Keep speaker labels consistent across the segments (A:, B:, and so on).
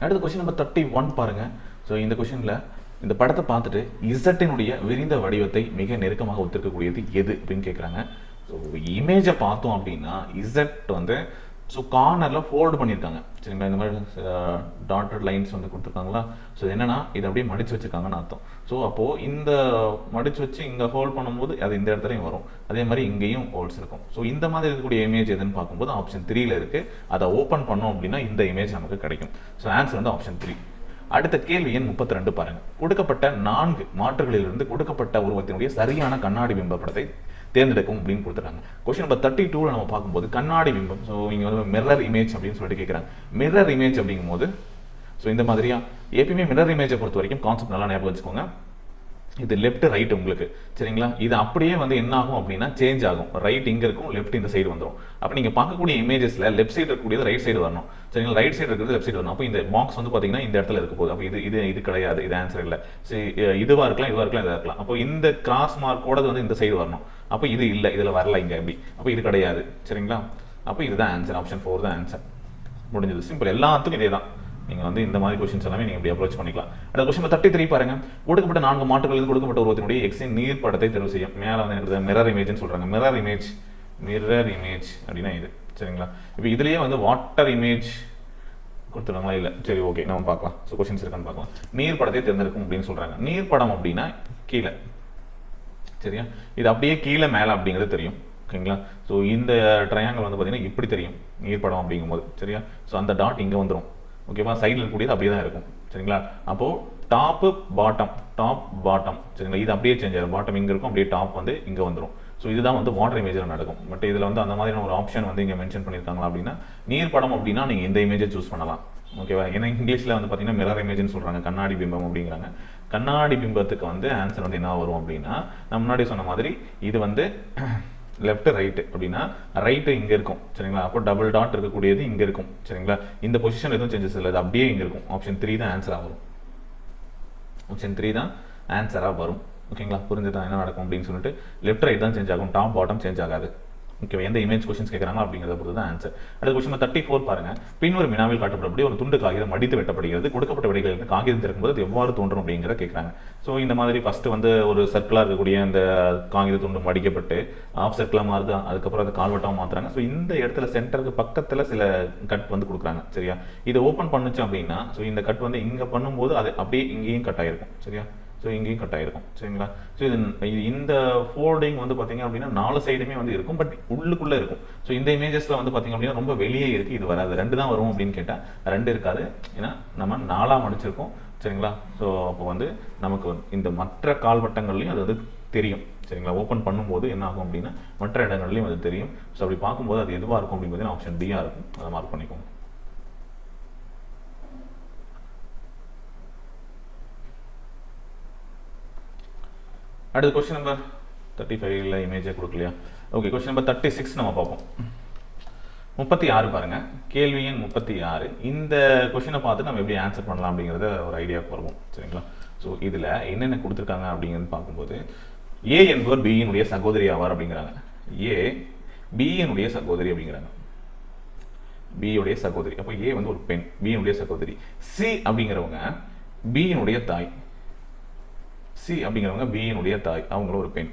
A: அடுத்த question number thirty one பாருங்க. So இந்த கொஸ்டினில் இந்த படத்தை பார்த்துட்டு இசட்டினுடைய விரிந்த வடிவத்தை மிக நெருக்கமாக ஒத்திருக்கக்கூடியது எது அப்படின்னு கேட்குறாங்க ஸோ இமேஜை பார்த்தோம் அப்படின்னா இசட் வந்து ஸோ கார்னரில் ஃபோல்டு பண்ணியிருக்காங்க. சரிங்களா? இந்த மாதிரி டாட்டட் லைன்ஸ் வந்து கொடுத்துருக்காங்களா? ஸோ என்னென்னா இது அப்படியே மடித்து வச்சுருக்காங்கன்னு அர்த்தம். ஸோ அப்போது இந்த மடித்து வச்சு இங்கே ஹோல்ட் பண்ணும்போது அது இந்த இடத்துலையும் வரும். அதே மாதிரி இங்கேயும் ஹோல்ஸ் இருக்கும். ஸோ இந்த மாதிரி இருக்கக்கூடிய இமேஜ் எதுன்னு பார்க்கும்போது ஆப்ஷன் த்ரீல இருக்குது அதை ஓப்பன் பண்ணோம் அப்படின்னா இந்த இமேஜ் நமக்கு கிடைக்கும். ஸோ ஆன்சர் வந்து ஆப்ஷன் த்ரீ அடுத்த கேள்வி எண் முப்பத்தி ரெண்டு பாருங்க. கொடுக்கப்பட்ட நான்கு மாற்றுகளிலிருந்து கொடுக்கப்பட்ட உருவத்தினுடைய சரியான கண்ணாடி பிம்ப படத்தை தேர்ந்தெடுக்கும் அப்படின்னு கொடுத்துறாங்க கொஸ்டின் நம்பர் தேர்ட்டி டூவில் நம்ம பார்க்கும்போது கண்ணாடி பிம்பம். ஸோ இங்கே வந்து மிரர் இமேஜ் அப்படின்னு சொல்லிட்டு கேட்குறாங்க மிரர் இமேஜ் அப்படிங்கும்போது ஸோ இந்த மாதிரியா? எப்பயுமே மிரர் இமேஜை பொறுத்த வரைக்கும் கான்செப்ட் நல்லா ஞாபகம் வச்சுக்கோங்க. இது லெஃப்ட் ரைட் உங்களுக்கு. சரிங்களா? இது அப்படியே வந்து என்ன ஆகும் அப்படின்னா சேஞ்ச் ஆகும். ரைட் இங்கே இருக்கும் லெஃப்ட் இந்த சைடு வந்துடும் அப்போ நீங்கள் பார்க்கக்கூடிய இமேஜஸில் லெஃப்ட் சைடு இருக்கக்கூடியது ரைட் சைடு வரணும். சரிங்களா? ரைட் சைடு இருக்கிறது லெஃப்ட் சைடு வரணும். அப்போ இந்த பாக்ஸ் வந்து பார்த்தீங்கன்னா இந்த இடத்துல இருக்க போகுது. அப்போ இது இது இது கிடையாது. இது ஆன்சர் இல்லை. சரி இதுவாக இருக்கலாம் இதுவாக இருக்கலாம் இதாக இருக்கலாம் அப்போ இந்த கிராஸ் மார்க்கோட வந்து இந்த சைடு வரணும். அப்போ இது இல்லை இதில் வரல இங்கே அப்படி. அப்போ இது கிடையாது. சரிங்களா? அப்போ இதுதான் ஆன்சர் ஆப்ஷன் ஃபோர் தான் ஆன்சர் முடிஞ்சது. சிம்பிள் எல்லாத்துக்கும் இதே தான் நீங்கள் வந்து இந்த மாதிரி கொஸ்டின்ஸ் எல்லாமே நீங்கள் இப்படி அப்ரோச் பண்ணிக்கலாம். அடுத்த கொஸ்டின் தேர்ட்டி த்ரீ பாருங்க. கொடுக்கப்பட்ட நான்கு மாட்டுகளுக்கு கொடுக்கப்பட்ட உருவத்தினுடைய எக்ஸின் நீர் படத்தை தெரிவு செய்யும். மேலே வந்து எனக்கு மிரர் இமேஜ்னு சொல்கிறாங்க மிரர் இமேஜ் மிரர் இமேஜ் அப்படின்னா இது. சரிங்களா? இப்போ இதுலேயே வந்து வாட்டர் இமேஜ் கொடுத்துருவாங்களா? இல்லை. சரி ஓகே நம்ம பார்க்கலாம். ஸோ கொஸ்டின்ஸ் இருக்கான்னு பார்க்கலாம். நீர் படத்தை தேர்ந்தெடுக்கும் அப்படின்னு சொல்கிறாங்க நீர் படம் அப்படின்னா கீழே. சரியா இது அப்படியே கீழே மேலே அப்படிங்கிறது தெரியும். ஓகேங்களா? ஸோ இந்த ட்ரையாங்கிள் வந்து பார்த்தீங்கன்னா இப்படி தெரியும். நீர் படம் அப்படிங்கும்போது. சரியா? ஸோ அந்த டாட் இங்கே வந்துடும் ஓகேவா சைடில் இருக்கக்கூடியது அப்படியே தான் இருக்கும். சரிங்களா? அப்போது டாப்பு பாட்டம் டாப் பாட்டம் சரிங்களா? இது அப்படியே சேஞ்ச் ஆகும் பாட்டம் இங்கே இருக்கும் அப்படியே டாப் வந்து இங்கே வந்துடும் ஸோ இதுதான் வந்து வாட்டர் இமேஜில் நடக்கும். பட் இதில் வந்து அந்த மாதிரியான ஒரு ஆப்ஷன் வந்து இங்கே மென்ஷன் பண்ணியிருக்காங்களா அப்படின்னா நீர் படம் அப்படின்னா நீங்கள் இந்த இமேஜை சூஸ் பண்ணலாம். ஓகேவா ஏன்னா இங்கிலீஷில் வந்து பார்த்தீங்கன்னா மிரர் இமேஜ்னு சொல்கிறாங்க கண்ணாடி பிம்பம் அப்படிங்கிறாங்க. கண்ணாடி பிம்பத்துக்கு வந்து ஆன்சர் வந்து என்ன வரும் அப்படின்னா நான் முன்னாடி சொன்ன மாதிரி இது வந்து லெஃப்ட் ரைட்டு அப்படின்னா ரைட்டு இங்கே இருக்கும். சரிங்களா? அப்போ டபுள் டாட் இருக்கக்கூடியது இங்கே இருக்கும். சரிங்களா? இந்த பொசிஷன் எதுவும் சேஞ்சஸ் இல்லை. அது அப்படியே இங்கே இருக்கும். ஆப்ஷன் த்ரீ தான் ஆன்சராக வரும். ஆப்ஷன் த்ரீ தான் ஆன்சராக வரும். ஓகேங்களா? புரிஞ்சுதான் என்ன நடக்கும் அப்படின்னு சொல்லிட்டு லெஃப்ட் ரைட் தான் சேஞ்ச் ஆகும். டாப் பாட்டம் சேஞ்ச் ஆகாது. ஓகேவா எந்த இமேஜ் கொஸ்டின்ஸ் கேட்குறாங்க அப்படிங்கிறத பொறுத்து தான் ஆன்சர் அடுத்த கொஸ்டின் தேர்ட்டி ஃபோர் பாருங்க. பின்வரும் வினாவில் காட்டப்படப்படி ஒரு துண்டு காகிதம் மடித்து வெட்டப்படுகிறது. கொடுக்கப்பட்ட விடைகளிலிருந்து காகிதம் திறக்கும்போது அது எவ்வாறு தோன்றும் அப்படிங்கிறத கேட்குறாங்க ஸோ இந்த மாதிரி ஃபர்ஸ்ட் வந்து ஒரு சர்க்கிளாக இருக்கக்கூடிய அந்த காகித துண்டு மடிக்கப்பட்டு ஆஃப் சர்க்கிளாக மாறுது அதுக்கப்புறம் அது கால்வட்டமாக மாத்துறாங்க. ஸோ இந்த இடத்துல சென்டருக்கு பக்கத்தில் சில கட் வந்து கொடுக்குறாங்க. சரியா? இதை ஓப்பன் பண்ணுச்சு அப்படின்னா ஸோ இந்த கட் வந்து இங்கே பண்ணும்போது அது அப்படியே இங்கேயும் கட் ஆயிருக்கும். சரியா? ஸோ இங்கேயும் கட் ஆகிருக்கும் சரிங்களா? ஸோ இது இது இந்த ஃபோல்டிங் வந்து பார்த்தீங்க அப்படின்னா நாலு சைடுமே வந்து இருக்கும் பட் உள்ளுக்குள்ளே இருக்கும். ஸோ இந்த இமேஜஸில் வந்து பார்த்திங்க அப்படின்னா ரொம்ப வெளியே இருக்குது இது வராது. ரெண்டு தான் வரும் அப்படின்னு கேட்டால் ரெண்டு இருக்காது. ஏன்னா நம்ம நாலாக மடிச்சிருக்கோம் சரிங்களா? ஸோ அப்போ வந்து நமக்கு வந்து இந்த மற்ற கால்வட்டங்கள்லையும் அது வந்து தெரியும். சரிங்களா? ஓப்பன் பண்ணும்போது என்ன ஆகும் அப்படின்னா மற்ற இடங்கள்லையும் அது தெரியும். ஸோ அப்படி பார்க்கும்போது அது எதுவாக இருக்கும் அப்படின்னு பார்த்தீங்கன்னா ஆப்ஷன் டியாக இருக்கும். அதை மார்க் பண்ணிக்கோங்க. அடுத்த கொஸ்டின் நம்பர் தேர்ட்டி ஃபைவ்ல இமேஜே கொடுக்கலையா? Okay question number thirty six நம்ம பார்ப்போம். முப்பத்தி ஆறு பாருங்கள் கேள்வி எண் முப்பத்தி ஆறு. இந்த கொஷினை பார்த்து நம்ம எப்படி ஆன்சர் பண்ணலாம் அப்படிங்கிறத ஒரு ஐடியாவுக்கு வருவோம். சரிங்களா? ஸோ இதில் என்னென்ன கொடுத்துருக்காங்க அப்படிங்கிறது பார்க்கும்போது ஏ என்பவர் பியினுடைய சகோதரி ஆவார் அப்படிங்கிறாங்க. ஏ பியினுடைய சகோதரி அப்படிங்கிறாங்க. பியுடைய சகோதரி. அப்போ ஏ வந்து ஒரு பெண் பியினுடைய சகோதரி. சி அப்படிங்கிறவங்க பியினுடைய தாய். சி அப்படிங்கிறவங்க பியினுடைய தாய் அவங்களும் ஒரு பெண்.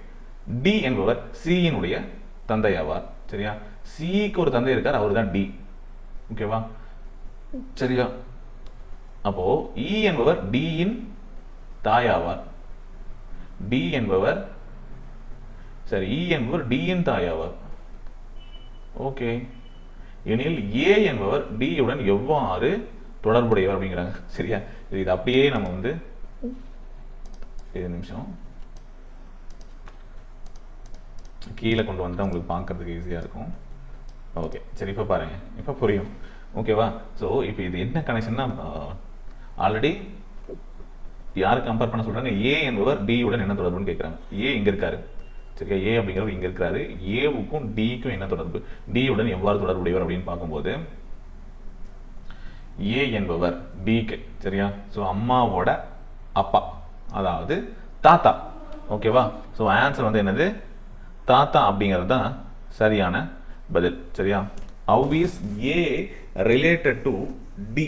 A: டி என்பவர் சியினுடைய தந்தை ஆவார் சரியா? சிக்கு ஒரு தந்தை இருக்கார் அவர் தான் டி ஓகேவா சரியா? அப்போ இ என்பவர் டியின் தாய் ஆவார் டி என்பவர் சரி இ என்பவர் டியின் தாய் ஆவார் ஓகே எனில் ஏ என்பவர் டியுடன் எவ்வாறு தொடர்புடையவர் அப்படிங்கிறாங்க. சரியா? இது அப்படியே நம்ம வந்து இது நிமிஷம். கீழே கொண்டு வந்தால் உங்களுக்கு பார்க்கறதுக்கு ஈஸியாக இருக்கும். ஓகே சரி இப்போ பாருங்க. இப்போ புரியும். ஓகேவா ஸோ இப்போ இது என்ன கனெக்ஷன்னா ஆல்ரெடி யார் கம்பேர் பண்ண சொல்றாங்க? ஏ என்பவர் டி உடன் என்ன தொடர்புன்னு கேட்குறாங்க ஏ இங்கே இருக்காரு. சரியா? ஏ அப்படிங்கிறவர் இங்க இருக்காரு. ஏவுக்கும் டிக்கும் என்ன தொடர்பு? டி உடன் எவ்வாறு தொடர்புடையவர் அப்படின்னு பார்க்கும்போது ஏ என்பவர் டிக்கு சரியா? ஸோ அம்மாவோட அப்பா. அதாவது தாத்தா. ஓகேவா ஸோ ஆன்சர் வந்து என்னது? தாத்தா அப்படிங்கிறது தான் சரியான பதில். சரியா? How is A related to D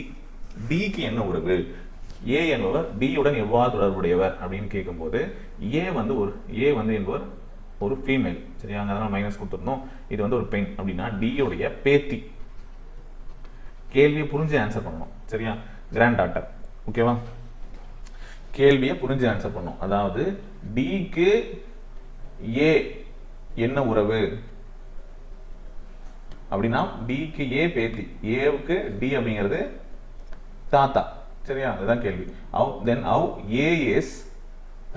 A: டிக்கு என்ன உறவு? ஏ என்பவர் டியுடன் உடன் எவ்வாறு தொடர்புடையவர்? அப்படின்னு கேட்கும்போது ஏ வந்து ஒரு ஏ வந்து என்பவர் ஒரு ஃபீமேல் சரியா? அங்கே அதனால் மைனஸ் கொடுத்துருந்தோம். இது வந்து ஒரு பெண் அப்படின்னா டியோடைய பேத்தி. கேள்வியை புரிஞ்சு ஆன்சர் பண்ணணும். சரியா? கிராண்ட் டாட்டர் ஓகேவா கேள்வியை புரிஞ்சு ஆன்சர் பண்ணும். அதாவது டிக்கு ஏ என்ன உறவு? அப்படின்னா டிக்கு ஏ பேத்தி. ஏவுக்கு டி அப்படிங்கிறது தாத்தா. சரியா? அதுதான் கேள்வி. How then how A is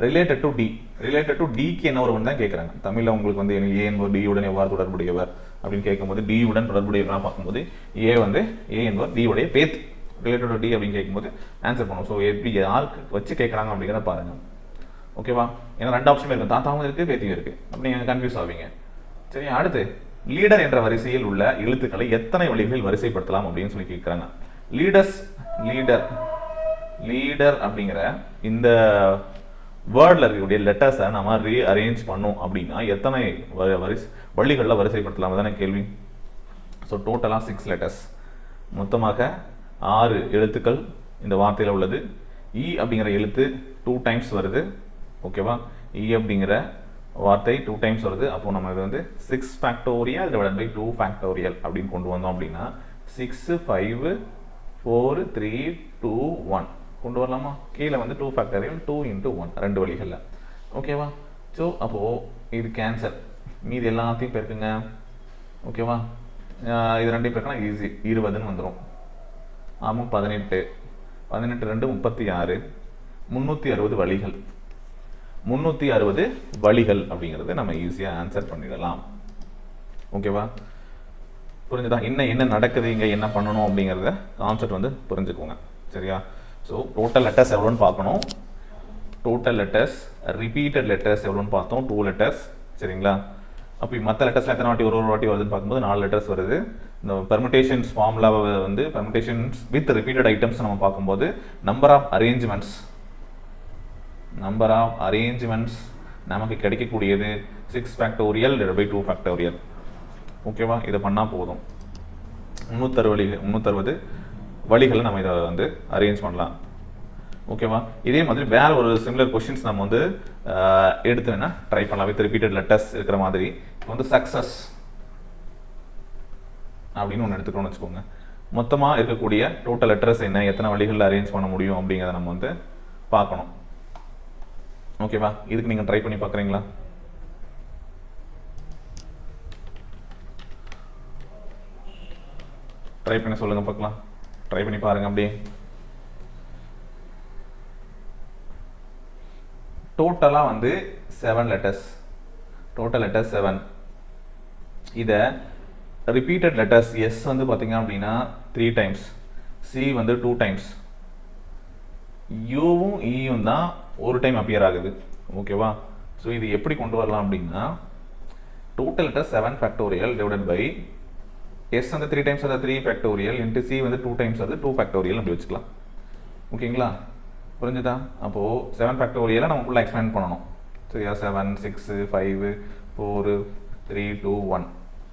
A: related to D related to டிக்கு என்ன உறவுன்னு தான் கேட்குறாங்க தமிழில் உங்களுக்கு வந்து ஏ என்பவர் டி உடன் எவ்வாறு தொடர்புடையவர்? அப்படின்னு கேட்கும்போது டி உடன் தொடர்புடையவராக பார்க்கும்போது ஏ வந்து ஏ என்பவர் டி உடைய பேத்தி. ரிலேட்டட் டி அப்படின்னு கேட்கும்போது ஆன்சர் பண்ணுவோம். ஸோ எப்படி யாருக்கு வச்சு கேட்குறாங்க அப்படிங்கிறத பாருங்க. ஓகேவா ஏன்னா ரெண்டு ஆப்ஷன் இருக்கு. தாத்தாவும் இருக்கு பேத்தியும் இருக்கு. அப்படி நீங்கள் கன்ஃபியூஸ் ஆவீங்க. சரி அடுத்து லீடர் என்ற வரிசையில் உள்ள எழுத்துக்களை எத்தனை வழிகளில் வரிசைப்படுத்தலாம் அப்படின்னு சொல்லி கேட்குறாங்க லீடர்ஸ் லீடர் லீடர் அப்படிங்கிற இந்த வேர்டில் இருக்கக்கூடிய லெட்டர்ஸை நம்ம ரீ அரேஞ்ச் பண்ணோம் அப்படின்னா எத்தனை வ- வரிசை வழிகளில் வரிசைப்படுத்தலாம்? தானே கேள்வி. ஸோ டோட்டலாக சிக்ஸ் லெட்டர்ஸ் மொத்தமாக ஆறு எழுத்துக்கள் இந்த வார்த்தையில் உள்ளது. இ அப்படிங்கிற எழுத்து டூ டைம்ஸ் வருது. ஓகேவா இ e அப்படிங்கிற வார்த்தை டூ டைம்ஸ் வருது. அப்போ நம்ம இது வந்து six factorial divide by two factorial அப்படின்னு கொண்டு வந்தோம் அப்படின்னா six five four three two one கொண்டு வரலாமா? கீழே வந்து two factorial two into one ரெண்டு வழிகளில். ஓகேவா ஸோ அப்போது இது கேன்சர் மீதி எல்லாத்தையும் பெருக்குங்க. ஓகேவா இது ரெண்டையும் பெருக்கினா ஈஸி இருபதுன்னு வந்துடும் ஆமாம் பதினெட்டு. பதினெட்டு ரெண்டு முப்பத்தி ஆறு. முந்நூற்றி அறுபது வழிகள். முந்நூற்றி அறுபது வழிகள் அப்படிங்கிறத நம்ம ஈஸியாக ஆன்சர் பண்ணிடலாம். ஓகேவா புரிஞ்சுதா? என்ன என்ன நடக்குது இங்கே என்ன பண்ணணும் அப்படிங்கிறத கான்செப்ட் வந்து புரிஞ்சுக்கோங்க. சரியா? ஸோ டோட்டல் லெட்டர்ஸ் எவ்வளோன்னு பார்க்கணும். டோட்டல் லெட்டர்ஸ் ரிப்பீட்டட் லெட்டர்ஸ் எவ்வளோன்னு பார்த்தோம். டூ லெட்டர்ஸ் சரிங்களா? அப்போ மற்ற லெட்டர்ஸ்லாம் எத்தனை வாட்டி ஒரு ஒரு வாட்டி வருதுன்னு பார்க்கும்போது நாலு லெட்டர்ஸ் வருது. இந்த பெர்முடேஷன்ஸ் ஃபார்முலாவை வந்து பெர்முடேஷன்ஸ் வித் ரிப்பீட்டட் ஐட்டம்ஸ் நம்ம பார்க்கும்போது number of arrangements number of arrangements நமக்கு கிடைக்கக்கூடியது six factorial by two factorial ஓகேவா இதை பண்ணால் போதும். முந்நூற்றறு வழி முந்நூற்றறுபது வழிகளை நம்ம இதை வந்து அரேஞ்ச் பண்ணலாம். ஓகேவா? இதே மாதிரி வேற ஒரு சிமிலர் கொஷின்ஸ் நம்ம வந்து எடுத்து வேணா ட்ரை பண்ணலாம். வித் ரிப்பீட்டட் லெட்டர்ஸ் இருக்கிற மாதிரி. இப்போ வந்து சக்ஸஸ் அப்படின்னு ஒன்று எடுத்துக்கணும்னு வச்சுக்கோங்க. மொத்தமாக இருக்கக்கூடிய டோட்டல் லெட்டர்ஸ் என்ன எத்தனை வழிகளில் அரேஞ்ச் பண்ண முடியும் அப்படிங்கிறத நம்ம வந்து பார்க்கணும். ஓகேவா? இதுக்கு நீங்கள் ட்ரை பண்ணி பார்க்குறீங்களா? ட்ரை பண்ணி சொல்லுங்கள் பார்க்கலாம். ட்ரை பண்ணி பாருங்கள் அப்படியே. டோட்டலாக வந்து seven letters total letters seven இதை ரிப்பீட்டட் லெட்டர்ஸ் எஸ் வந்து பார்த்தீங்க அப்படின்னா த்ரீ டைம்ஸ் சி வந்து டூ டைம்ஸ் யூவும் ஈயும் தான் ஒரு டைம் அப்பியர் ஆகுது. ஓகேவா ஸோ இது எப்படி கொண்டு வரலாம் அப்படின்னா total letter seven factorial divided by S வந்து த்ரீ டைம்ஸ் வந்து த்ரீ ஃபேக்டோரியல் இன்ட்டு சி வந்து டூ டைம்ஸ் வந்து டூ ஃபேக்டோரியல் அப்படி வச்சுக்கலாம். ஓகேங்களா புரிஞ்சுதா? அப்போது செவன் ஃபேக்டோரியலை நம்ம ஃபுல்லாக எக்ஸ்பேண்ட் பண்ணணும். சரியா seven six five four three two one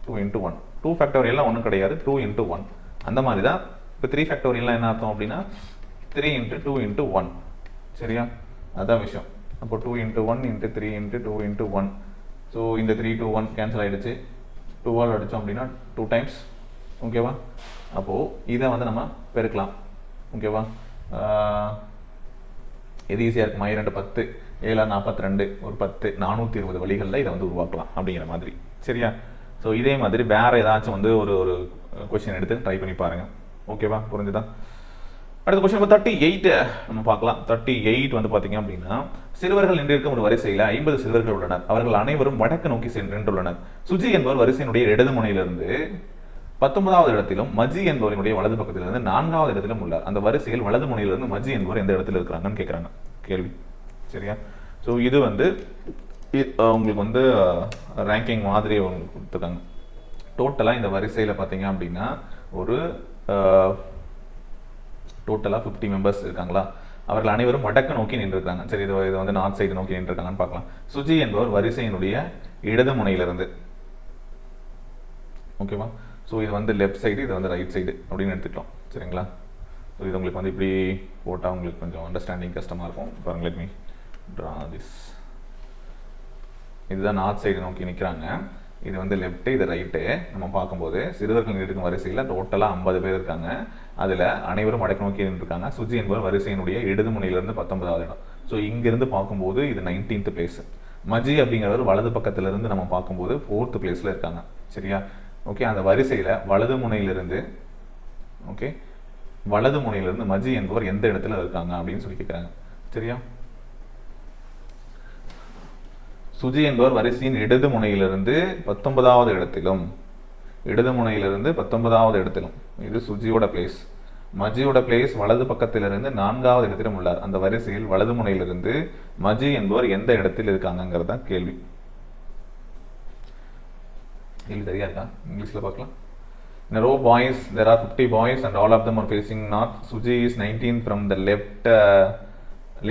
A: two into one two ஃபேக்டோரியல்லாம் ஒன்றும் கிடையாது. டூ இன்ட்டு ஒன் அந்த மாதிரி தான் இப்போ த்ரீ ஃபேக்டோரியல்லாம் என்ன அர்த்தம் அப்படின்னா three into two into one சரியா? அதுதான் விஷயம். அப்போ two into one into three into two into one so இந்த த்ரீ டூ ஒன் கேன்சல் ஆகிடுச்சு டூவால் அடித்தோம் அப்படின்னா டூ டைம்ஸ் ஓகேவா அப்போது இதை வந்து நம்ம பெருக்கலாம். ஓகேவா எது ஈஸியாக இருக்குமா? இரண்டு பத்து ஏழா நாற்பத்தி ரெண்டு ஒரு பத்து நானூற்றி இருபது வழிகளில் இதை வந்து உருவாக்கலாம் அப்படிங்கிற மாதிரி. சரியா? ஸோ இதே மாதிரி வேறு ஏதாச்சும் வந்து ஒரு ஒரு கொஷின் எடுத்து ட்ரை பண்ணி பாருங்கள் ஓகேவா புரிஞ்சுதா? அடுத்த கொஸ்டின் இப்போ தேர்ட்டி எயிட்டு நம்ம பார்க்கலாம். தேர்ட்டி எயிட் வந்து பார்த்தீங்க அப்படின்னா சிறுவர்கள் நின்றிருக்கும் ஒரு வரிசையில் ஐம்பது சிறுவர்கள் உள்ளனர். அவர்கள் அனைவரும் வடக்கு நோக்கி சென்று நின்றுள்ளனர். சுஜி என்பவர் வரிசையினுடைய இடது முனையிலிருந்து பத்தொன்பதாவது இடத்திலும் மஜி என்பவரினுடைய வலது பக்கத்திலிருந்து நான்காவது இடத்திலும் உள்ளார். அந்த வரிசையில் வலது முனையிலிருந்து மஜி என்பவர் எந்த இடத்துல இருக்கிறாங்கன்னு கேட்குறாங்க கேள்வி. சரியா? ஸோ இது வந்து உங்களுக்கு வந்து ரேங்கிங் மாதிரி உங்களுக்கு கொடுத்துருக்காங்க. டோட்டலாக இந்த வரிசையில் பார்த்தீங்க அப்படின்னா ஒரு டோட்டலாக ஃபிஃப்டி மெம்பர்ஸ் இருக்காங்களா? அவர்கள் அனைவரும் வடக்கு நோக்கி நின்றுருக்காங்க சரி இது இது வந்து நார்த் சைடு நோக்கி நின்றுருக்காங்கன்னு பார்க்கலாம். சுஜி என்பவர் வரிசையினுடைய இடது முனையிலிருந்து. ஓகேவா? ஸோ இது வந்து லெஃப்ட் சைடு இது வந்து ரைட் சைடு அப்படின்னு எடுத்துக்கலாம் சரிங்களா? ஸோ இது உங்களுக்கு வந்து இப்படி போட்டால் உங்களுக்கு கொஞ்சம் அண்டர்ஸ்டாண்டிங் கஷ்டமாக இருக்கும். பாருங்க லெட் மீ ட்ரா திஸ் இதுதான் நார்த் சைடு நோக்கி நிற்கிறாங்க இது வந்து லெஃப்ட்டு இது ரைட்டு நம்ம பார்க்கும்போது சிறுவர்கள் இருக்கும் வரிசையில் டோட்டலாக ஐம்பது பேர் இருக்காங்க. அதில் அனைவரும் வடக்கு நோக்கி இருக்காங்க சுஜி என்பவர் வரிசையினுடைய இடது முனையிலிருந்து பத்தொன்பதாவது இடம். ஸோ இங்கிருந்து பார்க்கும்போது இது நைன்டீன்த் பிளேஸ் மஜி அப்படிங்கிறவர் வலது பக்கத்துல இருந்து நம்ம பார்க்கும்போது ஃபோர்த்து பிளேஸில் இருக்காங்க. சரியா? ஓகே அந்த வரிசையில் வலது முனையிலிருந்து ஓகே வலது முனையிலிருந்து மஜி என்பவர் எந்த இடத்துல இருக்காங்க அப்படின்னு சொல்லி கேட்குறாங்க சரியா? சுஜி என்பவர் வரிசையின் இடது முனையிலிருந்து பத்தொன்பதாவது இடத்திலும் இடது முனையிலிருந்து பத்தொன்பதாவது இடத்திலும். இது சுஜியோட பிளேஸ் மஜியோட பிளேஸ் வலது பக்கத்திலிருந்து நான்காவது இடத்திலும் உள்ளார். அந்த வரிசையில் வலது முனையிலிருந்து மஜி என்பவர் எந்த இடத்தில் இருக்காங்கங்கிறது தான் கேள்வி. கேள்வி சரியா இருக்கா? இங்கிலீஷ்ல பார்க்கலாம். In a row boys, there are 50 boys and all of them are facing north. Suji is 19 from the left uh,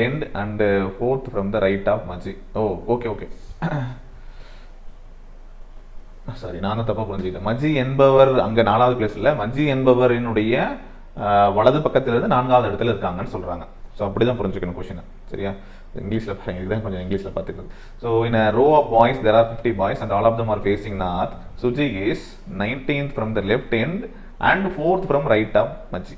A: end and uh, fourth from the right of Maji. Oh, okay, okay. Sorry நானும் தப்பா புரிஞ்சுக்கிட்டேன். மஜி என்பவர் அங்க நாலாவது பிளேஸ்ல Majhi என்பவரினுடைய uh, வலது பக்கத்துல இருந்து நான்காவது இடத்துல இருக்காங்கன்னு சொல்றாங்க. ஸோ அப்படிதான் புரிஞ்சுக்கணும் கொஷினை சரியா? இங்கிலீஷில் பாருங்க இதுதான் கொஞ்சம் இங்கிலீஷில் பார்த்துக்கிறது so in row of boys there are fifty boys and all of them are facing north Suji is nineteenth from the left end and fourth from right of Maji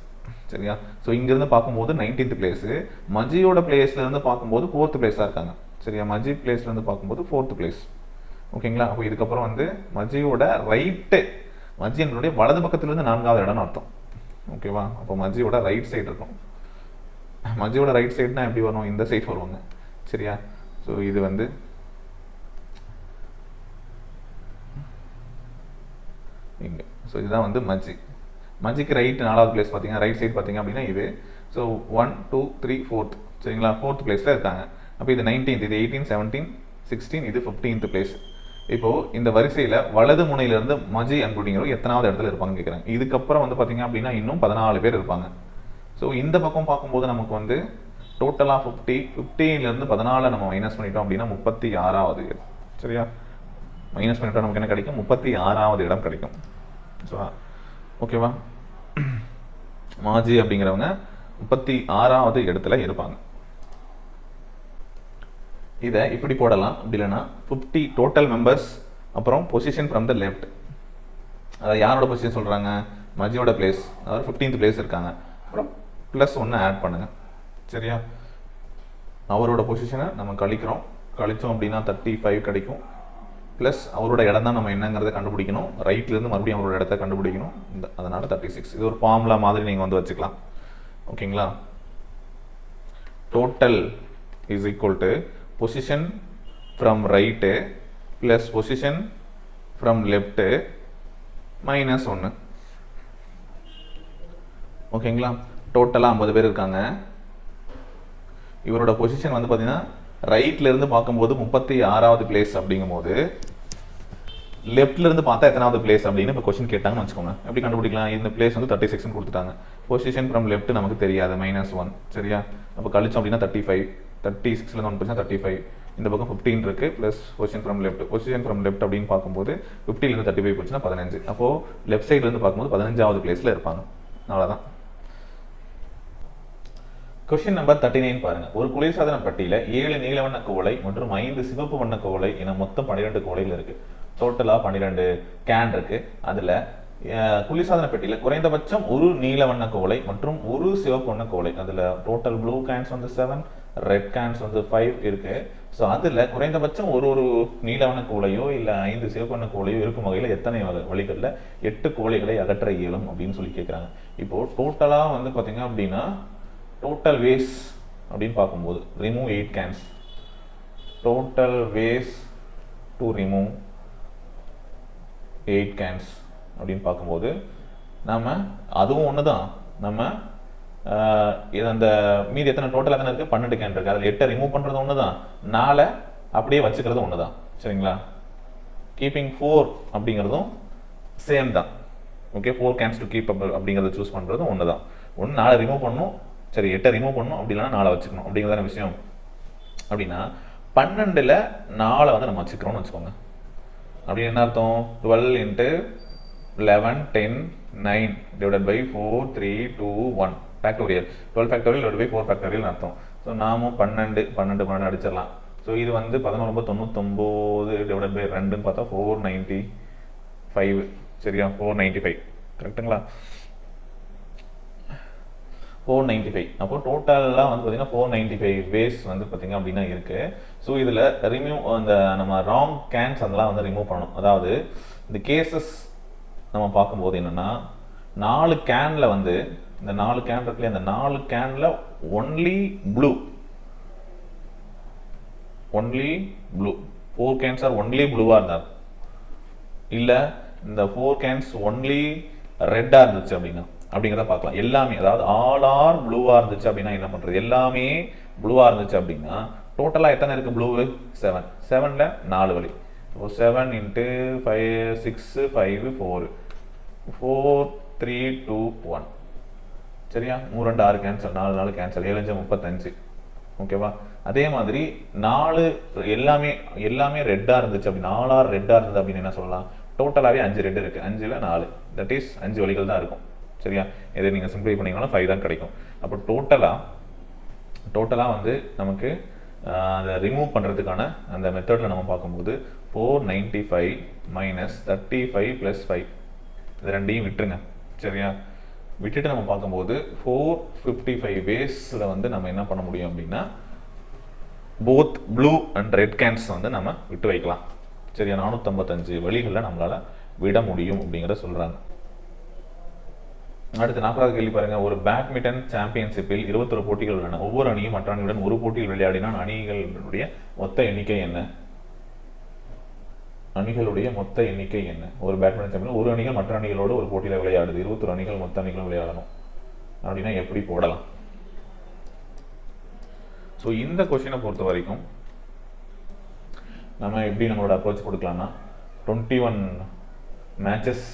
A: சரியா? ஸோ இங்கேருந்து பார்க்கும்போது நைன்டீன்த் பிளேஸு மஜியோட பிளேஸ்லேருந்து பார்க்கும்போது fourth பிளேஸாக இருக்காங்க. சரியா? மஜி பிளேஸ்லேருந்து பார்க்கும்போது fourth place ஓகேங்களா அப்போ இதுக்கப்புறம் வந்து மஜியோட ரைட்டு மஜி என்னுடைய வலது பக்கத்துலேருந்து நான்காவது இடம்னு அர்த்தம். ஓகேவா அப்போ மஜியோட ரைட் சைடு இருக்கும். மஜியோட ரைட் சைடுனா எப்படி வரும்? இந்த சைட் வருவாங்க சரியா? ஸோ இது வந்து இங்கே. ஸோ இதுதான் வந்து மஜி மஜிக்கு ரைட் நாலாவது பிளேஸ் பார்த்தீங்கன்னா ரைட் சைடு பார்த்தீங்க அப்படின்னா இது. So one two three fourth சரிங்களா? ஃபோர்த் பிளேஸில் இருக்காங்க. அப்போ இது நைன்டீன்த் இது எயிட்டீன் செவன்டீன் சிக்ஸ்டீன் இது ஃபிஃப்டீன்த் பிளேஸ் இப்போது இந்த வரிசையில் வலது முனையிலேருந்து மஜி அப்படிங்கிறவங்க எத்தனாவது இடத்துல இருப்பாங்கன்னு கேட்குறாங்க இதுக்கப்புறம் வந்து பார்த்தீங்க அப்படின்னா இன்னும் பதினாலு பேர் இருப்பாங்க. ஸோ இந்த பக்கம் பார்க்கும்போது நமக்கு வந்து டோட்டலாக ஃபிஃப்டி ஃபிஃப்டீன்லேருந்து பதினாலை நம்ம மைனஸ் பண்ணிட்டோம் அப்படின்னா முப்பத்தி ஆறாவது சரியா? மைனஸ் பண்ணிட்டோம் நமக்கு என்ன கிடைக்கும்? முப்பத்தி ஆறாவது இடம் கிடைக்கும். ஸோ ஓகேவா மாஜி அப்படிங்கிறவங்க முப்பத்தி ஆறாவது இடத்துல இருப்பாங்க. இதை இப்படி போடலாம். அப்படி இல்லைன்னா ஃபிஃப்டி டோட்டல் மெம்பர்ஸ் அப்புறம் பொசிஷன் ஃப்ரம் த லெஃப்ட் அதாவது யாரோட பொசிஷன் சொல்கிறாங்க மஜியோட பிளேஸ் அதாவது ஃபிஃப்டீன்த் பிளேஸ் இருக்காங்க. அப்புறம் ப்ளஸ் ஒன்று ஆட் பண்ணுங்கள் சரியா? அவரோட பொசிஷனை நம்ம கழிக்கிறோம். கழித்தோம் அப்படின்னா தேர்ட்டி ஃபைவ் கிடைக்கும். ப்ளஸ் அவரோட இடம் தான் நம்ம என்னங்கிறத கண்டுபிடிக்கணும். ரைட்லேருந்து மறுபடியும் அவரோட இடத்த கண்டுபிடிக்கணும். இந்த அதனால் தேர்ட்டி சிக்ஸ் இது ஒரு ஃபார்முலா மாதிரி நீங்கள் வந்து வச்சுக்கலாம். ஓகேங்களா total is equal to position from right plus position from left minus ஒன்று ஓகேங்களா டோட்டலாக ஐம்பது பேர் இருக்காங்க. இவரோட பொசிஷன் வந்து பார்த்தீங்கன்னா ரைட்லேருந்து பார்க்கும்போது முப்பத்தி ஆறாவது பிளேஸ் அப்படிங்கும்போது லெஃப்ட்ல இருந்து பார்த்தா எத்தனாவது பிளேஸ் அப்படின்னு இப்போ கொஸ்டின் கேட்டாங்கன்னு வச்சுக்கோங்க. எப்படி கண்டுபிடிக்கலாம்? இந்த பிளேஸ் வந்து தேர்ட்டி சிக்ஸ் கொடுத்துட்டாங்க. பொசிஷன் ஃப்ரம் லெஃப்ட் நமக்கு தெரியாது மைனஸ் ஒன் சரியா? அப்போ கழிச்சோம் அப்படின்னா தேர்ட்டி ஃபைவ் தேர்ட்டி சிக்ஸ்லேருந்து ஒன் பர்சன்ட் தேர்ட்டி ஃபைவ் இந்த பக்கம் ஃபிஃப்டீன் இருக்குது plus position from left position from left அப்படின்னு பார்க்கும்போது 15 தேர்ட்டி ஃபைவ் போச்சுன்னா பதினஞ்சு. அப்போது லெஃப்ட் சைட்லேருந்து பார்க்கும்போது பதினஞ்சாவது பிளேஸில் இருப்பாங்க. அவ்வளோதான் கொஸ்டின் நம்பர் தேர்ட்டி நைன் பாருங்க. ஒரு குளிர்சாதன பட்டியில ஏழு நீல வண்ண குவளை மற்றும் ஐந்து சிவப்பு வண்ண குவளை என மொத்தம் பன்னிரெண்டு குவளைகள் இருக்கு. டோட்டலா பன்னிரெண்டு கேன் இருக்கு. அதுல குளிர்சாதன பெட்டியில குறைந்தபட்சம் ஒரு நீல வண்ண குவளை மற்றும் ஒரு சிவப்பு வண்ண கோலை. அதுல டோட்டல் ப்ளூ கேன்ஸ் வந்து செவன் ரெட் கேன்ஸ் வந்து ஃபைவ் இருக்கு. ஸோ அதுல குறைந்தபட்சம் ஒரு ஒரு நீல வண்ண குவளையோ இல்ல ஐந்து சிவப்பு வண்ண குவளையோ இருக்கும் வகையில எத்தனை வகை- எட்டு குவளைகளை அகற்ற இயலும் அப்படின்னு சொல்லி கேட்குறாங்க இப்போ டோட்டலா வந்து பாத்தீங்க அப்படின்னா டோட்டல் வேஸ் அப்படின்னு பார்க்கும்போது remove eight cans total ways to remove eight cans அப்படின்னு பார்க்கும்போது நம்ம அதுவும் ஒன்று தான் நம்ம இது அந்த மீதி எத்தனை டோட்டல் எத்தனை இருக்குது பன்னெண்டு கேன் இருக்குது அதில் எட்டை ரிமூவ் பண்ணுறது ஒன்று தான் நாலை அப்படியே வச்சுக்கிறது ஒன்று தான் சரிங்களா? கீப்பிங் ஃபோர் அப்படிங்கிறதும் சேம் தான். Okay four cans to keep அப்படிங்கிறத சூஸ் பண்ணுறதும் ஒன்று தான் ஒன்று நாளை ரிமூவ் பண்ணும் சரி எட்டை ரிமூவ் பண்ணணும் அப்படி இல்லைன்னா நாளை வச்சுக்கணும். அப்படிங்கிறதான விஷயம். அப்படின்னா பன்னெண்டில் நாளை வந்து நம்ம வச்சுக்கிறோம்னு வச்சுக்கோங்க. அப்படின்னு என்ன அர்த்தம்? Twelve into eleven ten nine divide by four three two one factorial twelve factorial divide by four factorial அர்த்தம். ஸோ நாமும் பன்னெண்டு பன்னெண்டு பன்னெண்டு அடிச்சிடலாம். ஸோ இது வந்து பதினொன்று ரொம்ப தொண்ணூத்தொம்போது டிவைட் பை ரெண்டுன்னு பார்த்தா ஃபோர் நைன்ட்டி ஃபைவ் சரியா? ஃபோர் நைன்ட்டி ஃபைவ் கரெக்டுங்களா ஃபோர் நைன்ட்டி ஃபைவ் அப்போ டோட்டலாக வந்து பார்த்தீங்கன்னா ஃபோர் நைன்ட்டி ஃபைவ் வேஸ் வந்து பார்த்திங்க அப்படின்னா இருக்குது ஸோ இதில் ரிமூவ் அந்த நம்ம ராங் கேன்ஸ் அதெல்லாம் வந்து ரிமூவ் பண்ணணும். அதாவது இந்த கேசஸ் நம்ம பார்க்கும்போது என்னென்னா நாலு கேனில் வந்து இந்த நாலு கேன் இருக்குல்ல இந்த நாலு கேனில் only blue only blue four cans are only ப்ளூவாக இருந்தார் இல்லை இந்த ஃபோர் கேன்ஸ் ஒன்லி ரெட்டாக இருந்துச்சு அப்படின்னா. அப்படிங்கிறத பார்க்கலாம். எல்லாமே அதாவது ஆல் ஆர் ப்ளூவாக இருந்துச்சு அப்படின்னா என்ன பண்ணுறது எல்லாமே ப்ளூவாக இருந்துச்சு அப்படின்னா டோட்டலாக எத்தனை இருக்குது ப்ளூவு செவன் செவனில் நாலு வழி. இப்போ seven into five six five four four three two one சரியா? மூணு ரெண்டு ஆறு கேன்சல் நாலு நாலு கேன்சல் ஏழஞ்சு முப்பத்தஞ்சு. ஓகேவா அதே மாதிரி நாலு எல்லாமே எல்லாமே ரெட்டாக இருந்துச்சு அப்படி நாலாறு ரெட்டாக இருந்தது அப்படின்னு என்ன சொல்லலாம்? டோட்டலாகவே அஞ்சு ரெட் இருக்குது அஞ்சில் நாலு. தட் இஸ் அஞ்சு வழிகள் தான் இருக்கும். சரியா? இதை நீங்கள் சிம்பிளை பண்ணீங்கன்னா ஃபைவ் தான் கிடைக்கும். அப்போ டோட்டலாக டோட்டலாக வந்து நமக்கு அதை ரிமூவ் பண்ணுறதுக்கான அந்த மெத்தடில் நம்ம பார்க்கும்போது four ninety five minus thirty five plus five இது ரெண்டையும் விட்டுருங்க. சரியா? விட்டுட்டு நம்ம பார்க்கும்போது ஃபோர் ஃபிஃப்டி ஃபைவ் வேஸில் வந்து நம்ம என்ன பண்ண முடியும் அப்படின்னா both blue and red cans வந்து நம்ம விட்டு வைக்கலாம். சரியா? நானூற்றம்பத்தஞ்சு வழிகளில் நம்மளால் விட முடியும் அப்படிங்கிறத சொல்கிறாங்க அடுத்து நாற்பதாவது கேள்வி பாருங்க. ஒரு பேட்மிண்டன் சாம்பியன்ஷிப்பில் இருபத்தொரு போட்டிகள் உள்ளன. ஒவ்வொரு அணியும் மற்ற அணியுடன் ஒரு போட்டியில் விளையாடினால் அணிகளுடைய மொத்த எண்ணிக்கை என்ன? அணிகளுடைய மொத்த எண்ணிக்கை என்ன? ஒரு பேட்மிண்டன் சாம்பியன் ஒரு அணிகள் மற்ற அணிகளோடு ஒரு போட்டியில் விளையாடுது. இருபத்தொரு அணிகள் மொத்த அணிகளும் விளையாடணும். அப்படின்னா எப்படி போடலாம்? ஸோ இந்த கொஷினை பொறுத்த வரைக்கும் நம்ம எப்படி நம்மளோட அப்ரோச் கொடுக்கலாம்னா டுவெண்ட்டி ஒன் மேட்சஸ்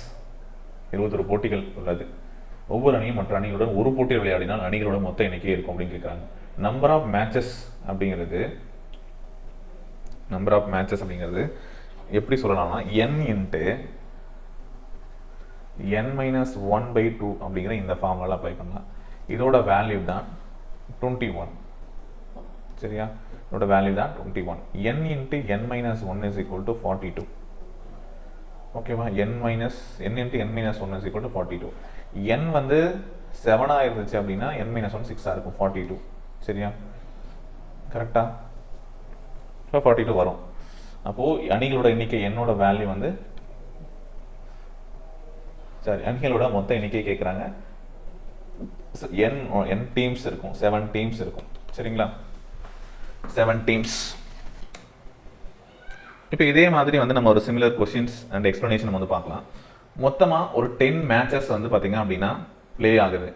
A: இருபத்தொரு போட்டிகள் உள்ளது. ஒவ்வொரு அணியும் மற்ற அணிகளுடன் ஒரு போட்டி விளையாடினால் அணிகளோட மொத்த எண்ணிக்கை இருக்கும் அப்படின்னு கேட்குறாங்க நம்பர் ஆஃப் மேட்சஸ் அப்படிங்கிறது நம்பர் ஆஃப் மேட்சஸ் அப்படிங்கிறது எப்படி சொல்லலாம்னா N into N minus one by two அப்படிங்கிற இந்த ஃபார்முலாவில் அப்ளை பண்ணலாம். இதோட வேல்யூ தான் டுவெண்ட்டி ஒன் சரியா? இதோட வேல்யூ தான் twenty one N into N minus one is equal to forty two ஓகேவா N minus N into N minus one is equal to forty two N வந்து செவனாக இருந்துச்சு அப்படின்னா என் மைனஸ் ஒன் சிக்ஸாக இருக்கும் ஃபார்ட்டி டூ சரியா? கரெக்டா இப்போ ஃபார்ட்டி டூ வரும். அப்போது அணிகளோட எண்ணிக்கை என்னோட வேல்யூ வந்து சரி அணிகளோட மொத்த எண்ணிக்கை கேட்குறாங்க என் என் டீம்ஸ் இருக்கும் செவன் டீம்ஸ் இருக்கும். சரிங்களா? செவன் டீம்ஸ் இப்போ இதே மாதிரி வந்து நம்ம ஒரு சிமிலர் கொஷின்ஸ் அண்ட் எக்ஸ்ப்ளனேஷன் நம்ம வந்து பார்க்கலாம். மொத்தமாக ஒரு டென் மேட்சஸ் வந்து பார்த்தீங்க அப்படின்னா ப்ளே ஆகுது.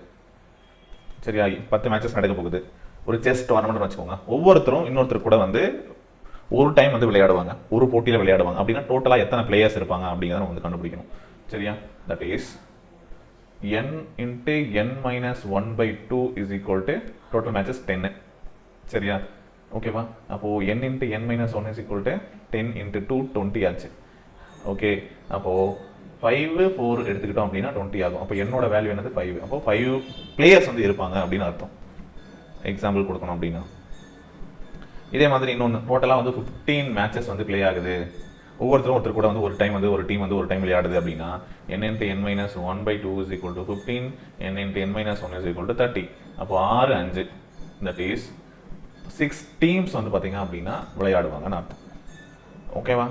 A: சரியா? பத்து மேட்சஸ் நடக்க போகுது. ஒரு செஸ் டோர்னமெண்ட் வச்சுக்கோங்க. ஒவ்வொருத்தரும் இன்னொருத்தர் கூட வந்து ஒரு டைம் வந்து விளையாடுவாங்க. ஒரு போட்டியில் விளையாடுவாங்க. அப்படின்னா டோட்டலாக எத்தனை பிளேயர்ஸ் இருப்பாங்க அப்படிங்கிறத நம்ம வந்து கண்டுபிடிக்கணும். சரியா? That is N into N minus one by two is equal to total matches டென்னு சரியா? ஓகேவா? அப்போது N into N minus one is equal to ten into two twenty ஆச்சு. ஓகே அப்போது ஃபைவ் ஃபோர் எடுத்துக்கிட்டோம் அப்படின்னா டுவெண்ட்டி ஆகும். அப்போ என்னோட வேல்யூ என்னது ஃபைவ் அப்போ ஃபைவ் பிளேயர்ஸ் வந்து இருப்பாங்க அப்படின்னு அர்த்தம். எக்ஸாம்பிள் கொடுக்கணும் அப்படின்னா. இதே மாதிரி இன்னொன்று டோட்டலாக வந்து ஃபிஃப்டீன் மேட்சஸ் வந்து ப்ளே ஆகுது. ஒவ்வொருத்தரும் ஒருத்தர் கூட வந்து ஒரு டைம் வந்து ஒரு டீம் வந்து ஒரு டைம் விளையாடுது அப்படின்னா N into N minus one by two is equal to fifteen N into N minus one is equal to thirty அப்போ ஆறு அஞ்சு. தட் இஸ் சிக்ஸ் டீம்ஸ் வந்து பார்த்தீங்க அப்படின்னா விளையாடுவாங்கன்னு அர்த்தம். ஓகேவா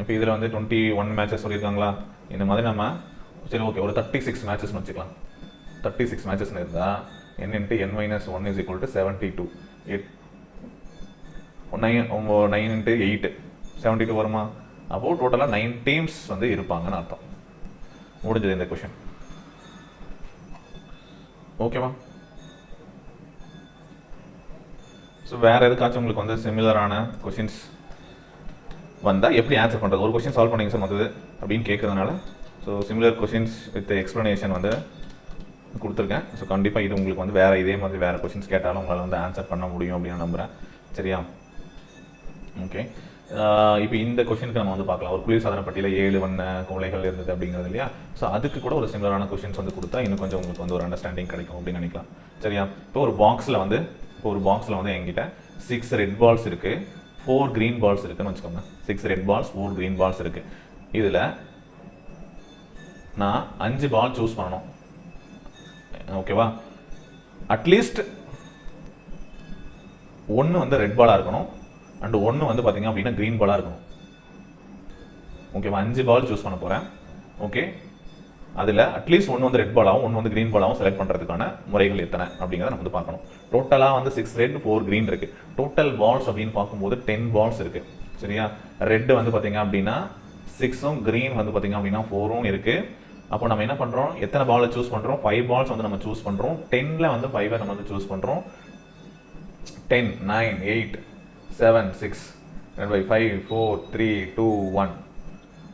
A: இப்போ இதில் வந்து டுவெண்ட்டி ஒன் மேட்சஸ் சொல்லியிருக்காங்களா? இந்த மாதிரி நம்ம சரி ஓகே ஒரு தேர்ட்டி சிக்ஸ் மேட்சஸ்னு வச்சுக்கலாம். தேர்ட்டி சிக்ஸ் மேட்சஸ்னு இருந்தால் N into N minus one is equal to seventy two eight nine nine into eight seventy two வருமா அப்போது டோட்டலாக நைன் டீம்ஸ் வந்து இருப்பாங்கன்னு அர்த்தம். முடிஞ்சது இந்த கொஷின் ஓகேவா ஸோ வேறு எதுக்காச்சும் உங்களுக்கு வந்து சிமிலரான கொஷின்ஸ் வந்தால் எப்படி ஆன்சர் பண்ணுறது ஒரு கொஷின் சால்வ் பண்ணிங்க சார் வந்தது அப்படின்னு கேட்குறதுனால so similar questions with explanation வந்து கொடுத்துருக்கேன். ஸோ கண்டிப்பாக இது உங்களுக்கு வந்து வேறு இதே மாதிரி வேறு கொஷின்ஸ் கேட்டாலும் உங்களால் வந்து ஆன்சர் பண்ண முடியும் அப்படின்னு நம்புகிறேன் சரியா? ஓகே இப்போ இந்த கொஷினுக்கு நம்ம வந்து பார்க்கலாம். ஒரு குளிர்சாதன பட்டியல ஏழு வண்ண கோலைகள் இருந்தது அப்படிங்கிறது இல்லையா? ஸோ அதுக்கு கூட ஒரு சிமிலரான கொஷின்ஸ் வந்து கொடுத்தா இன்னும் கொஞ்சம் உங்களுக்கு வந்து ஒரு அண்டர்ஸ்டாண்டிங் கிடைக்கும் அப்படின்னு நினைக்கலாம். சரியா? இப்போ ஒரு பாக்ஸில் வந்து இப்போ ஒரு பாக்ஸில் வந்து எங்கிட்ட சிக்ஸ் ரெட் பால்ஸ் இருக்குது ஃபோர் க்ரீன் பால்ஸ் இருக்குதுன்னு வச்சுக்கோங்க. Six red balls four green balls இருக்குது இதில் நான் அஞ்சு பால் சூஸ் பண்ணணும். ஓகேவா அட்லீஸ்ட் ஒன்று வந்து ரெட் பாலாக இருக்கணும். அண்ட் ஒன்று வந்து பார்த்தீங்க அப்படின்னா க்ரீன் பாலாக இருக்கணும். ஓகேவா அஞ்சு பால் சூஸ் பண்ண போகிறேன் ஓகே அதில் அட்லீஸ்ட் ஒன்று வந்து ரெட் பாலாகவும் ஒன்று வந்து க்ரீன் பாலாகவும் செலக்ட் பண்ணுறதுக்கான முறைகள் எத்தனை அப்படிங்கிறத நம்ம வந்து பார்க்கணும். டோட்டலாக வந்து சிக்ஸ் ரெட் ஃபோர் க்ரீன் இருக்குது டோட்டல் பால்ஸ் அப்படின்னு பார்க்கும்போது டென் பால்ஸ் இருக்குது சரியா? ரெட் வந்து பார்த்தீங்க அப்படின்னா சிக்ஸும் க்ரீன் வந்து பார்த்தீங்க அப்படின்னா ஃபோரும் இருக்குது அப்போ நம்ம என்ன பண்ணுறோம் எத்தனை பாலை சூஸ் பண்ணுறோம் ஃபைவ் பால்ஸ் வந்து நம்ம சூஸ் பண்ணுறோம் டென்னில் வந்து ஃபைவை நம்ம வந்து சூஸ் பண்ணுறோம் ten nine eight seven six ரெண்டு by five four three two one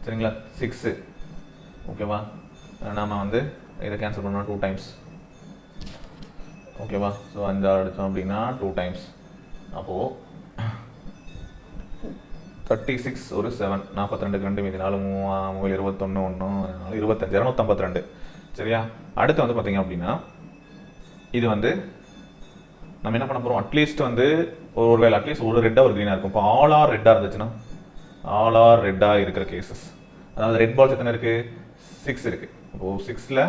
A: சரிங்களா? சிக்ஸு ஓகேவா நாம் வந்து இதை கேன்சல் பண்ணோம் டூ டைம்ஸ் ஓகேவா ஸோ அஞ்சாறு அடித்தோம் அப்படின்னா டூ டைம்ஸ் அப்போது தேர்ட்டி சிக்ஸ் ஒரு செவன் நாற்பத்தி ரெண்டு ரெண்டு மீதி நாலு மூவா மூணு இருபத்தொன்று ஒன்று நாலு இருபத்தஞ்சு இரநூத்தம்பத்தி ரெண்டு சரியா? அடுத்து வந்து பார்த்தீங்க அப்படின்னா இது வந்து நம்ம என்ன பண்ண போகிறோம் அட்லீஸ்ட் வந்து ஒரு ஒரு வேலை அட்லீஸ்ட் ஒரு ரெட்டாக ஒரு க்ரீனாக இருக்கும். இப்போ ஆல் ஆர் ரெட்டாக இருந்துச்சுன்னா ஆல் ஆர் ரெட்டாக இருக்கிற கேசஸ் அதாவது ரெட் பால்ஸ் எத்தனை இருக்குது சிக்ஸ் இருக்குது அப்போது சிக்ஸில்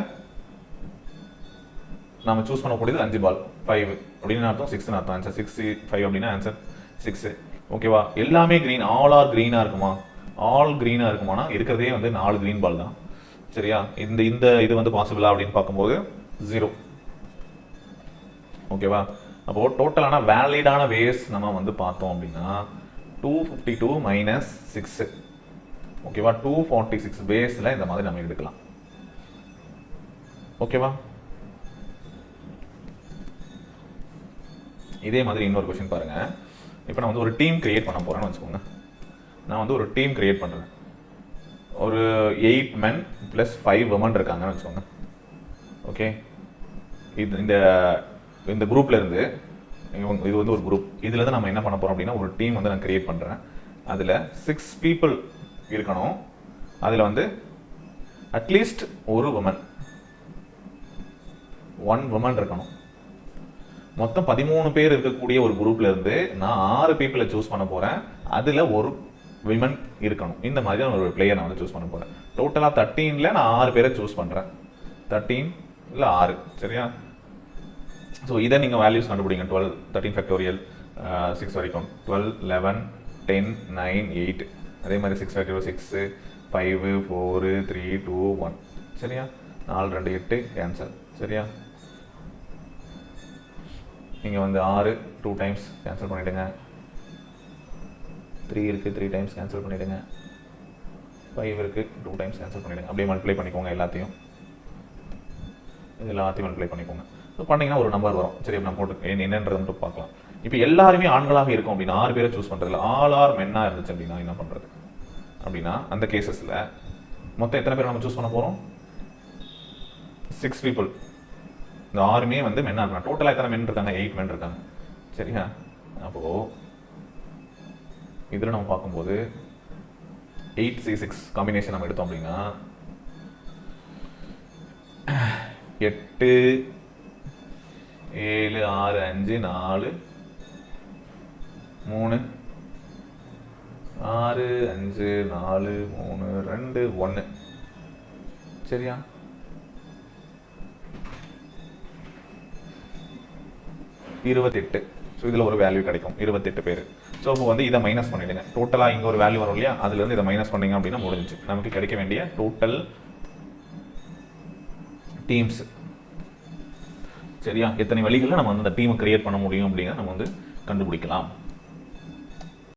A: நம்ம சூஸ் பண்ணக்கூடியது அஞ்சு பால் ஃபைவ் அப்படின்னு அர்த்தம் சிக்ஸ்னு அர்த்தம். ஆன்சர் சிக்ஸ் ஃபைவ் அப்படின்னா ஆன்சர் சிக்ஸு ஓகேவா எல்லாமே க்ரீன் ஆல் ஆர் க்ரீனாக இருக்குமா? ஆல் க்ரீனாக இருக்குமானா இருக்கிறதே வந்து நாலு க்ரீன் பால் தான். சரியா? இந்த இந்த இது வந்து பாசிபிளா அப்படின்னு பார்க்கும்போது ஜீரோ ஓகேவா அப்போ டோட்டலான வேலிடான வேஸ் நம்ம வந்து பார்த்தோம் அப்படின்னா two fifty two minus six ஓகேவா டூ ஃபார்ட்டி சிக்ஸ் பேஸில் இந்த மாதிரி நம்ம எடுக்கலாம். ஓகேவா இதே மாதிரி இன்னொரு கொஷின் பாருங்க. இப்போ நான் வந்து ஒரு டீம் கிரியேட் பண்ண போறேன்னு வச்சுக்கோங்க. நான் வந்து ஒரு டீம் கிரியேட் பண்றேன். ஒரு eight men plus five women இருக்காங்கன்னு வச்சுக்கோங்க. ஓகே இது இந்த இந்த குரூப்ல இருந்து இவங்க- இது வந்து ஒரு குரூப் இதுல இருந்து நம்ம என்ன பண்ண போறோம் அப்படின்னா ஒரு டீம் வந்து நான் கிரியேட் பண்றேன். அதுல சிக்ஸ் பீப்புள் இருக்கணும். அதுல வந்து அட்லீஸ்ட் ஒரு உமன் ஒன் உமன் இருக்கணும். மொத்தம் பதிமூணு பேர் இருக்கக்கூடிய ஒரு குரூப்ல இருந்து நான் ஆறு பீப்புளை சூஸ் பண்ண போறேன். அதுல ஒரு விமன் இருக்கணும். இந்த மாதிரி ஒரு பிளேயர் நான் வந்து சூஸ் பண்ண போறேன். டோட்டலா தேர்ட்டீன்ல நான் ஆறு பேரை சூஸ் பண்றேன். தேர்ட்டீன் இல்ல ஆறு சரியா? ஸோ இதை நீங்கள் வேல்யூஸ் கண்டுபிடிங்க. டுவெல் தேர்ட்டின் ஃபேக்டோரியல் சிக்ஸ் வரைக்கும். Twelve eleven ten nine eight அதே மாதிரி six factorial six five four three two one சரியா? நாலு ரெண்டு எட்டு கேன்சல் சரியா? நீங்கள் வந்து ஆறு டூ டைம்ஸ் கேன்சல் பண்ணிவிடுங்க த்ரீ இருக்குது த்ரீ டைம்ஸ் கேன்சல் பண்ணிவிடுங்க ஃபைவ் இருக்குது டூ டைம்ஸ் கேன்சல் பண்ணிவிடுங்க அப்படியே மல்டிப்ளை பண்ணிக்கோங்க எல்லாத்தையும். இது எல்லாத்தையும் மல்டிப்ளை பண்ணிக்கோங்க. ஸோ பண்ணிங்கன்னா ஒரு நம்பர் வரும். சரி நம்ம போட்டு என்னன்றது மட்டும் பார்க்கலாம். இப்போ எல்லாருமே ஆண்களாக இருக்கும் அப்படின்னா ஆறு பேரை சூஸ் பண்ணுறதுல ஆல் ஆர் மென்னாக இருந்துச்சு அப்படின்னா என்ன பண்ணுறது அப்படின்னா அந்த கேசஸில் மொத்தம் எத்தனை பேர் நம்ம சூஸ் பண்ண போகிறோம் சிக்ஸ் பீப்புள் இந்த ஆறுமே வந்து மென்னாக இருக்கலாம் டோட்டலாக எத்தனை மென் இருக்காங்க? எயிட் மென் இருக்காங்க. சரியா? அப்போது இதில் நம்ம பார்க்கும்போது எயிட் சி சிக்ஸ் காம்பினேஷன் நம்ம எடுத்தோம் அப்படின்னா எட்டு ஏழு ஆறு அஞ்சு நாலு மூணு ஆறு அஞ்சு நாலு மூணு ரெண்டு ஒன்று சரியா? இருபத்தெட்டு. ஸோ இதில் ஒரு வேல்யூ கிடைக்கும். இருபத்தெட்டு பேர். ஸோ இப்போ வந்து இதை மைனஸ் பண்ணிடுங்க. டோட்டலாக இங்கே ஒரு வேல்யூ வரும் இல்லையா? அதுலேருந்து இதை மைனஸ் பண்ணீங்க அப்படின்னா முடிஞ்சு நமக்கு கிடைக்க வேண்டிய டோட்டல் டீம்ஸ் சரியா? எத்தனை வழிகளில் நம்ம வந்து அந்த டீமை கிரியேட் பண்ண முடியும் அப்படிங்கிறத நம்ம வந்து கண்டுபிடிக்கலாம்.